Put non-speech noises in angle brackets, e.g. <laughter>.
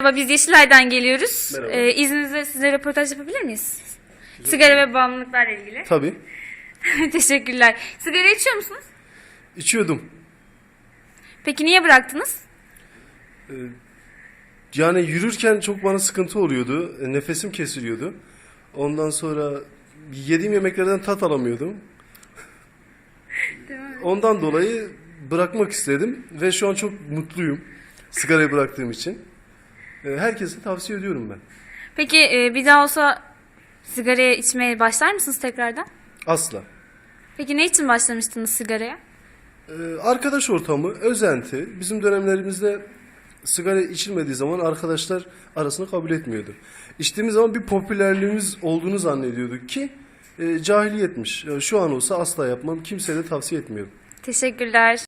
Merhaba, biz Yeşilay'dan geliyoruz. Merhaba. Ee, izninizle size röportaj yapabilir miyiz? Sigara ve bağımlılıklarla ilgili. Tabii. <laughs> Teşekkürler. Sigara içiyor musunuz? İçiyordum. Peki niye bıraktınız? Yani yürürken çok bana sıkıntı oluyordu. E, Nefesim kesiliyordu. Ondan sonra yediğim yemeklerden tat alamıyordum. Ondan dolayı bırakmak istedim ve şu an çok mutluyum sigarayı bıraktığım için. E, Herkese tavsiye ediyorum ben. Peki e, bir daha olsa sigaraya içmeye başlar mısınız tekrardan? Asla. Peki ne için başlamıştınız sigaraya? E, Arkadaş ortamı, özenti. Bizim dönemlerimizde sigara içilmediği zaman arkadaşlar arasında kabul etmiyordu. İçtiğimiz zaman bir popülerliğimiz olduğunu zannediyorduk ki e, cahiliyetmiş. Şu an olsa asla yapmam. Kimseye de tavsiye etmiyorum. Teşekkürler.